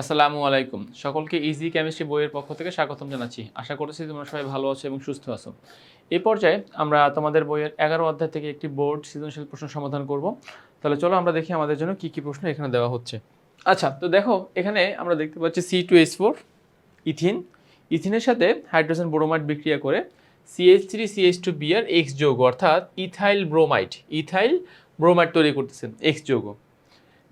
আসসালামু আলাইকুম। সকলকে ইজি কেমিস্ট্রি বইয়ের পক্ষ থেকে স্বাগতম জানাচ্ছি। আশা করছি তোমরা সবাই ভালো আছো এবং সুস্থ আছো। এই পর্যায়ে আমরা তোমাদের বইয়ের এগারো অধ্যায় থেকে একটি বোর্ড সৃজনশীল প্রশ্ন সমাধান করব। তাহলে চলো আমরা দেখি আমাদের জন্য কি কি প্রশ্ন এখানে দেওয়া হচ্ছে। আচ্ছা তো দেখো, এখানে আমরা দেখতে পাচ্ছি C two H four ethene. ইথিনের সাথে হাইড্রোজেন ব্রোমাইড বিক্রিয়া করে CH three CH two B R X যৌগ, অর্থাৎ ইথাইল ব্রোমাইড ইথাইল ব্রোমাইড তৈরি করতেছেন এক্স যৌগ।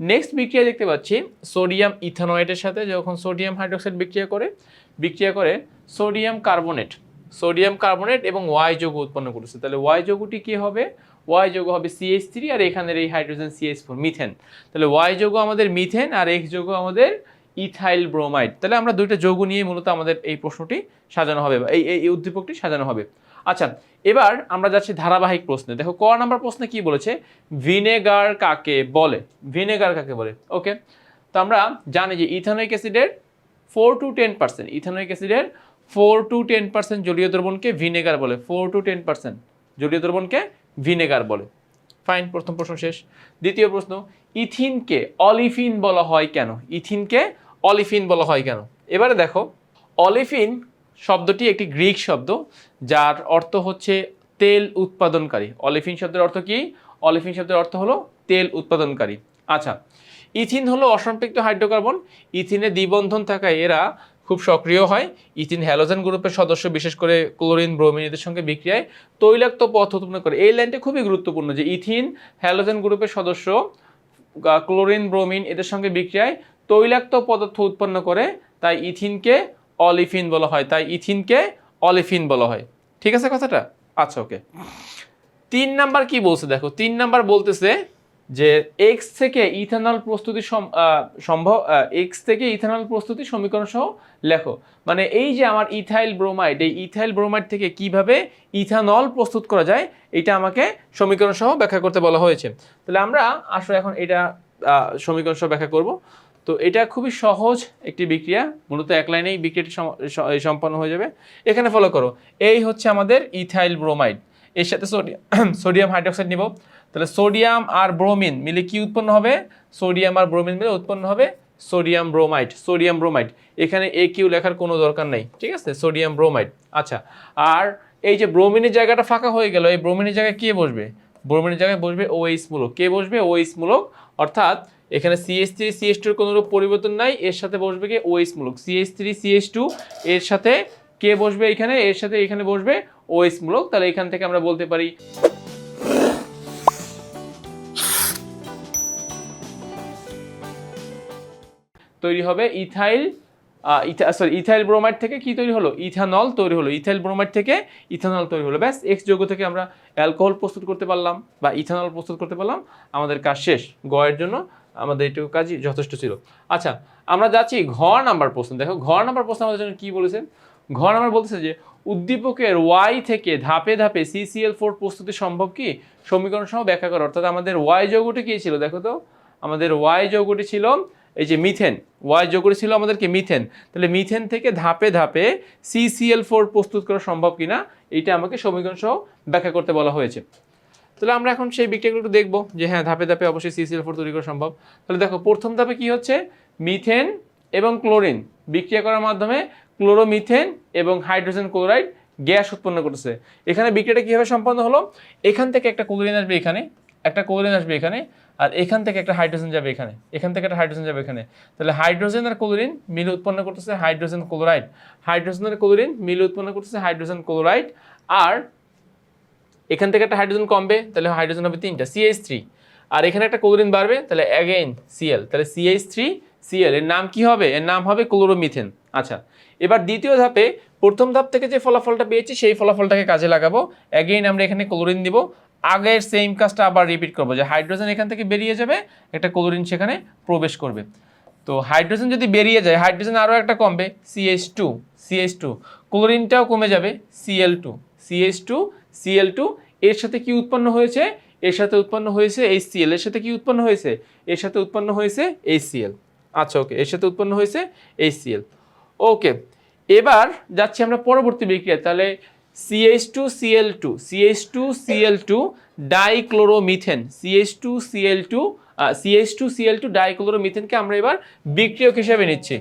নেক্সট বিক্রিয়া দেখতে পাচ্ছি সোডিয়াম ইথানয়েটের সাথে যখন সোডিয়াম হাইড্রোক্সাইড বিক্রিয়া করে বিক্রিয়া করে সোডিয়াম কার্বনেট সোডিয়াম কার্বনেট এবং ওয়াই যৌগ উৎপন্ন করেছে। তাহলে ওয়াই যৌগটি কি হবে? ওয়াই যৌগ হবে সিএইচ থ্রি আর এখানের এই হাইড্রোজেন সিএইচ ফোর মিথেন তাহলে ওয়াই যৌগ আমাদের মিথেন আর এক্স যৌগ আমাদের ইথাইল ব্রোমাইড তাহলে আমরা দুইটা যৌগ নিয়ে মূলত আমাদের এই প্রশ্নটি সাজানো হবে বা এই এই উদ্দীপকটি সাজানো হবে। আচ্ছা এবার আমরা যাচ্ছি ধারাবাহিক প্রশ্নে। দেখো, ক নাম্বার প্রশ্নে কি বলেছে? ভিনেগার কাকে বলে? ভিনেগার কাকে বলে? ওকে, তো আমরা জানি যে ইথানোইক অ্যাসিডের four to ten percent ethanoic অ্যাসিডের ফোর টু টেন পার্সেন্ট জলীয় দ্রবণকে ভিনেগার বলে। ফোর টু টেন পার্সেন্ট জলীয় দ্রবণকে ভিনেগার বলে। ফাইন প্রথম প্রশ্ন শেষ। দ্বিতীয় প্রশ্ন, ইথিনকে অলিফিন বলা হয় কেন? ইথিনকে অলিফিন বলা হয় কেন? এবারে দেখো, অলিফিন শব্দটি একটি গ্রিক শব্দ, যার অর্থ হচ্ছে তেল উৎপাদনকারী। অলিফিন শব্দের অর্থ কি? অলিফিন শব্দের অর্থ হলো তেল উৎপাদনকারী। আচ্ছা ইথিন হলো অসম্পৃক্ত হাইড্রোকার্বন। ইথিনে দ্বিবন্ধন থাকায় এরা খুব সক্রিয় হয়। ইথিন হ্যালোজেন গ্রুপের সদস্য, বিশেষ করে ক্লোরিন ব্রোমিন এদের সঙ্গে বিক্রিয়ায়। তৈলাক্ত পথ উৎপন্ন করে। এই লাইনটা খুবই গুরুত্বপূর্ণ যে ইথিন হ্যালোজেন গ্রুপের সদস্য, ক্লোরিন ব্রোমিন এদের সঙ্গে বিক্রিয়ায় তৈলাক্ত পদার্থ উৎপন্ন করে। তাই ইথিনকে অলিফিন বলা হয়, তাই ইথিনকে অলিফিন বলা হয়। ঠিক আছে কথাটা? আচ্ছা ওকে। তিন নাম্বার কি বলছে দেখো? তিন নাম্বার বলতেছে যে এক্স থেকে ইথানল প্রস্তুতি সম্ভব এক্স থেকে ইথানল প্রস্তুতি সমীকরণ সহ লেখো। মানে এই যে আমার ইথাইল ব্রোমাইড এই ইথাইল ব্রোমাইড থেকে কীভাবে ইথানল প্রস্তুত করা যায়, এটা আমাকে সমীকরণ সহ ব্যাখ্যা করতে বলা হয়েছে। তাহলে আমরা আসলে এখন এটা সমীকরণ সহ ব্যাখ্যা করব। তো এটা খুবই সহজ একটি বিক্রিয়া। মূলত এক লাইনেই বিক্রিয়াটি সম্পন্ন হয়ে যাবে। এখানে ফলো করো। এই হচ্ছে আমাদের ইথাইল ব্রোমাইড এর সাথে সোডিয়াম সোডিয়াম হাইড্রোক্সাইড নিব। তাহলে সোডিয়াম আর ব্রোমিন মিলে কি উৎপন্ন হবে? সোডিয়াম আর ব্রোমিন মিলে উৎপন্ন হবে সোডিয়াম ব্রোমাইড সোডিয়াম ব্রোমাইড এখানে এ কিউ লেখার কোনো দরকার নেই, ঠিক আছে? সোডিয়াম ব্রোমাইড আচ্ছা আর এই যে ব্রোমিনের জায়গাটা ফাঁকা হয়ে গেল, এই ব্রোমিনের জায়গায় কে বসবে? ব্রোমিনের জায়গায় বসবে ওএইচ মূলক। কে বসবে? ওএইচ মূলক, অর্থাৎ এখানে সিএস থ্রি সিএস টুর কোনো রূপ পরিবর্তন নাই, এর সাথে বসবে কি? ওএইচ মূলক সিএস থ্রি সিএস টু এর সাথে কে বসবে এখানে? এর সাথে এখানে বসবে ওএস মূলক তাহলে এখান থেকে আমরা বলতে পারি তৈরি হবে ইথাইল সরি ইথাইল ব্রোমাইড থেকে কি তৈরি হলো? ইথানল তৈরি হলো। ইথাইল ব্রোমাইড থেকে ইথানল তৈরি হলো। ব্যাস এক্স যৌগ থেকে আমরা অ্যালকোহল প্রস্তুত করতে পারলাম বা ইথানল প্রস্তুত করতে পারলাম। আমাদের কাজ শেষ। গয়ের জন্য আমাদের এইটুকু কাজই যথেষ্ট ছিল। আচ্ছা আমরা যাচ্ছি ঘর নাম্বার প্রশ্ন। দেখো, ঘর নাম্বার প্রশ্ন আমাদের জন্য কী বলেছেন ঘর নাম্বার বলতেছে যে, উদ্দীপকের ওয়াই থেকে ধাপে ধাপে সিসিএল ফোর প্রস্তুতি সম্ভব কি? সমীকরণ সহ ব্যাখ্যা করো। অর্থাৎ আমাদের ওয়াই যৌগটি কী ছিল? দেখো তো, আমাদের ওয়াই যৌগটি ছিল এই যে মিথেন। ওয়াই যৌগটি ছিল আমাদেরকে মিথেন। তাহলে মিথেন থেকে ধাপে ধাপে সিসিএল ফোর প্রস্তুত করা সম্ভব কিনা? এইটা আমাকে সমীকরণ সহ ব্যাখ্যা করতে বলা হয়েছে। তাহলে আমরা এখন সেই বিক্রিয়াগুলো একটু দেখব যে হ্যাঁ ধাপে ধাপে অবশ্যই সিসিএল ফোর তৈরি করা সম্ভব। তাহলে দেখো, প্রথম ধাপে কি হচ্ছে? মিথেন এবং ক্লোরিন বিক্রিয়া করার মাধ্যমে ক্লোরোমিথেন এবং হাইড্রোজেন ক্লোরাইড গ্যাস উৎপন্ন করতেছে। এখানে বিক্রিয়াটা কীভাবে সম্পন্ন হলো? এখান থেকে একটা ক্লোরিন আসবে এখানে, একটা ক্লোরিন আসবে এখানে, আর এখান থেকে একটা হাইড্রোজেন যাবে এখানে, এখান থেকে একটা হাইড্রোজেন যাবে এখানে। তাহলে হাইড্রোজেন আর ক্লোরিন মিলে উৎপন্ন করতেছে হাইড্রোজেন ক্লোরাইড হাইড্রোজেন আর ক্লোরিন মিলে উৎপন্ন করতেছে হাইড্রোজেন ক্লোরাইড আর এখান থেকে একটা হাইড্রোজেন কমবে, তাহলে হাইড্রোজেন হবে তিনটা সিএইচ থ্রি আর এখানে একটা ক্লোরিন বাড়বে, তাহলে অ্যাগেইন সিএল তাহলে সিএইচ থ্রি সিএল এর নাম কি হবে? এর নাম হবে ক্লোরোমিথেন আচ্ছা এবার দ্বিতীয় ধাপে, প্রথম ধাপ থেকে যে ফলাফলটা পেয়েছি, সেই ফলাফলটাকে কাজে লাগাবো। অ্যাগেইন আমরা এখানে ক্লোরিন দিব। আগের সেম কাজটা আবার রিপিট করব, যে হাইড্রোজেন এখান থেকে বেরিয়ে যাবে, একটা ক্লোরিন সেখানে প্রবেশ করবে। তো হাইড্রোজেন যদি বেরিয়ে যায় হাইড্রোজেন আরও একটা কমবে সিএইচ টু সিএইচ টু ক্লোরিনটাও কমে যাবে CL two CH two CL two এর সাথে কি উৎপন্ন হয়েছে? এর সাথে উৎপন্ন হয়েছে এইচ সিএল এর সাথে কি উৎপন্ন হয়েছে? এর সাথে উৎপন্ন হয়েছে এইচ সিএল আচ্ছা ওকে এর সাথে উৎপন্ন হয়েছে এইচ সিএল ওকে এবার যাচ্ছি আমরা পরবর্তী বিক্রিয়া তাহলে CH two CL two CH two CL two dichloromethane CH two CL two CH two CL two ডাইক্লোরোমিথেনকে আমরা এবার বিক্রিয়ক হিসেবে নিচ্ছি।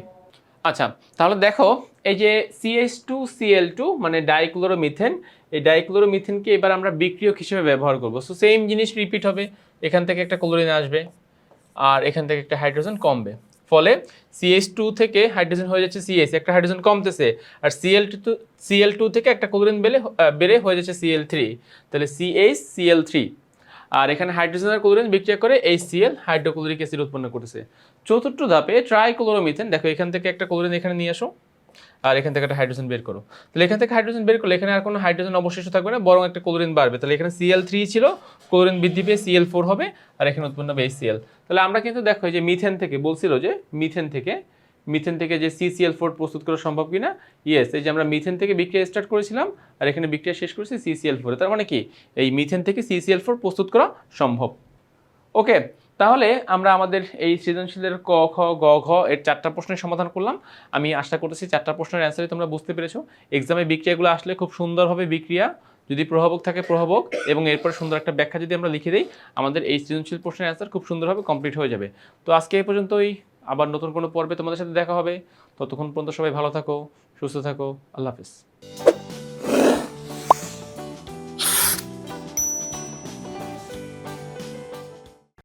আচ্ছা তাহলে দেখো, এই যে সিএইচ টু সিএল টু মানে ডাইক্লোরোমিথেন এই ডাইক্লোরোমিথেনকে এবার আমরা বিক্রিয়ক হিসেবে ব্যবহার করব। সো সেম জিনিস রিপিট হবে। এখান থেকে একটা ক্লোরিন আসবে আর এখান থেকে একটা হাইড্রোজেন কমবে। ফলে সিএইচ টু থেকে হাইড্রোজেন হয়ে যাচ্ছে সিএস একটা হাইড্রোজেন কমতেছে আর সিএল টু সিএল টু থেকে একটা ক্লোরিন আহ, বেড়ে হয়ে যাচ্ছে সিএল থ্রি তাহলে সিএইচ সিএল থ্রি আর এখানে হাইড্রোজেন আর ক্লোরিন বিক্রিয়া করে এই সিএল হাইড্রোক্লোরিক অ্যাসিড উৎপন্ন করতেছে। চতুর্থ ধাপে ট্রাইক্লোরোমিথেন দেখো এখান থেকে একটা ক্লোরিন এখানে নিয়ে আসো। আর এখান থেকে একটা হাইড্রোজেন বের করো। তাহলে এখান থেকে হাইড্রোজেন বের করলে এখানে আর কোনো হাইড্রোজেন অবশিষ্ট থাকবে না, বরং একটা ক্লোরিন বাড়বে। তাহলে এখানে সিএল থ্রি ছিল ক্লোরিন বৃদ্ধি পেয়ে সিএল ফোর হবে, আর এখানে উৎপন্ন হবে সিএল তাহলে আমরা কিন্তু দেখো যে মিথেন থেকে, বলছিল যে মিথেন থেকে মিথেন থেকে যে সিসিএল ফোর প্রস্তুত করা সম্ভব কিনা? ইয়েস এই যে আমরা মিথেন থেকে বিক্রিয়া স্টার্ট করেছিলাম, আর এখানে বিক্রিয়া শেষ করেছি সিসিএল ফোরে তার মানে কি? এই মিথেন থেকে সিসিএল ফোর প্রস্তুত করা সম্ভব। ওকে তাহলে আমরা আমাদের এই সৃজনশীলের ক, খ, গ, ঘ এর চারটা প্রশ্নের সমাধান করলাম। আমি আশা করতেছি চারটা প্রশ্নের অ্যান্সারই তোমরা বুঝতে পেরেছ। এক্সামে বিক্রিয়াগুলো আসলে খুব সুন্দরভাবে বিক্রিয়া। যদি প্রভাবক থাকে, প্রভাবক এবং এরপর সুন্দর একটা ব্যাখ্যা যদি আমরা লিখে দিই, আমাদের এই সৃজনশীল প্রশ্নের অ্যান্সার খুব সুন্দরভাবে কমপ্লিট হয়ে যাবে। তো আজকে এই পর্যন্তই। আবার নতুন কোনো পর্বে তোমাদের সাথে দেখা হবে। ততক্ষণ পর্যন্ত সবাই ভালো থাকো, সুস্থ থাকো। আল্লাহ হাফিজ।